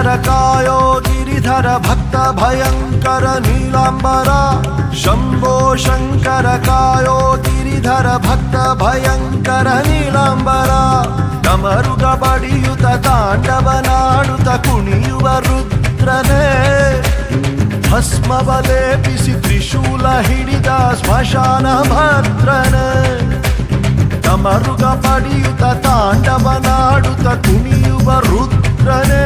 कायो गिरिधर भक्त भयङ्कर नीलाम्बरा शम्भो शङ्कर कायो गिरिधर भक्त भयङ्कर नीलाम्बरा ಡಮರುಗ ಬಡಿಯುತ ತಾಂಡವನಾಡುತ್ತ ಕುಣಿಯುವ ರುದ್ರನೇ ಭಸ್ಮವ ಲೇಪಿಸಿ ತ್ರಿಶೂಲ ಹಿಡಿದ ಸ್ಮಶಾನ ಭದ್ರನೇ ಡಮರುಗ ಪಡಿಯುತ್ತ ತಾಂಡವನಾಡುತ್ತ ಕುಣಿಯುವ ರುದ್ರನೇ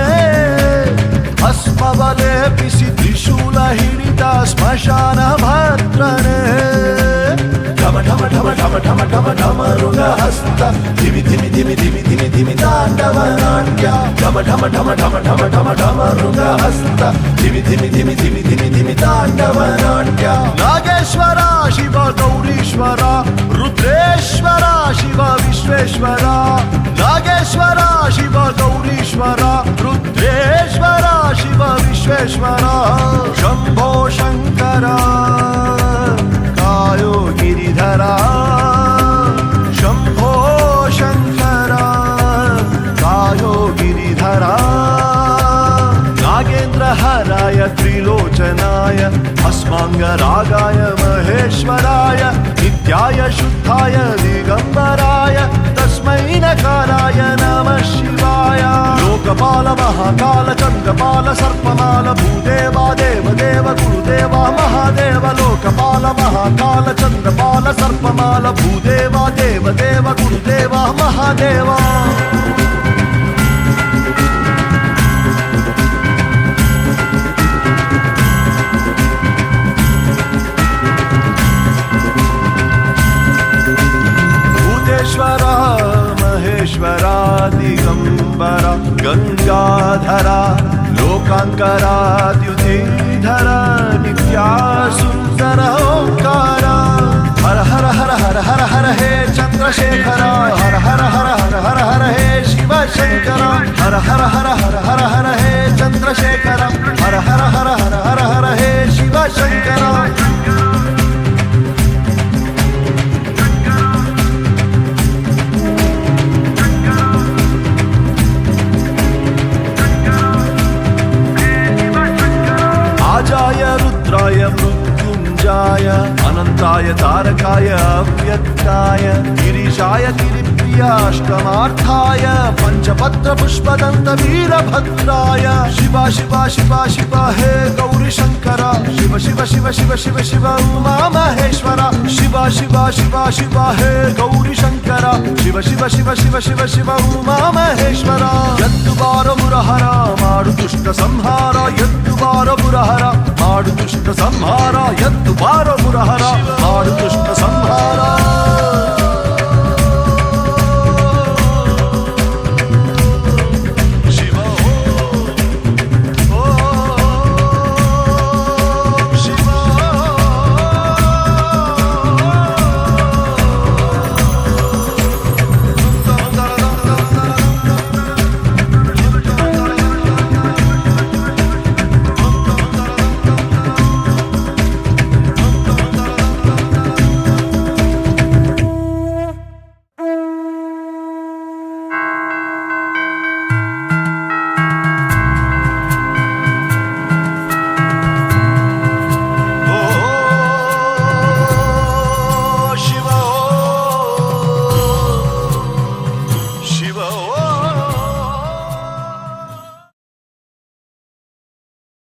పవలేపిసి త్రిశూల హిడిత శ్మశాన భద్రనే ఢమ ఢమ ఢమ ఢమ ఢమ ఢమ ఢమ రుణ హస్త ధిమి ధిమి ధిమి ధిమి ధిమి ధిమి తాండవ నాట్య ఢమ ఢమ ఢమ ఢమ ఢమ ఢమ ఢమ రుణ హస్త ధిమి ధిమి ధిమి ధిమి ధిమి ధిమి తాండవ నాట్య నాగేశ్వర శివ గౌరీశ్వర రుద్రేశ్వర శివ విశ్వేశ్వర अस्माङ्गरागाय महेश्वराय नित्याय शुद्धाय दिगम्बराय तस्मै नकाराय नमः शिवाय लोकपाल महाकाल चन्द्रपाल सर्पमाल भूदेवा देवदेव गुरुदेवा महादेव लोकपाल महाकाल चन्द्रपाल सर्पमाल भूदेवा देवदेव गुरुदेवा महादेवा महेश्वरा दिगम्बरा गङ्गाधरा लोकाङ्कराद्युतीधरा नित्या सुन्दर ओङ्कारा हर हर हर हर हर हर हे चन्द्रशेखर हर हर हर हर हर हर हे शिवशङ्कर हर हर हर रुद्राय मृत्युञ्जाय अनन्ताय तारकाय अव्यक्ताय गिरीशाय गिरिप्रियाष्टमार्थाय पञ्चपत्रपुष्पदन्तवीरभद्राय शिव शिव शिव शिव हे गौरीशङ्कर शिव शिव शिव शिव शिव शिव उमा महेश्वर शिव शिव शिव शिव हे गौरीशङ्कर शिव शिव शिव शिव शिव शिव उमा महेश्वर चत्वारमुरहरा माडु दुष्ट संहार ದುಷ್ಟ ಸಂಹಾರ ಎದ್ದು ಬಾರ ಮುರಹರ ಮಾಡು ದುಷ್ಟ ಸಂಹಾರ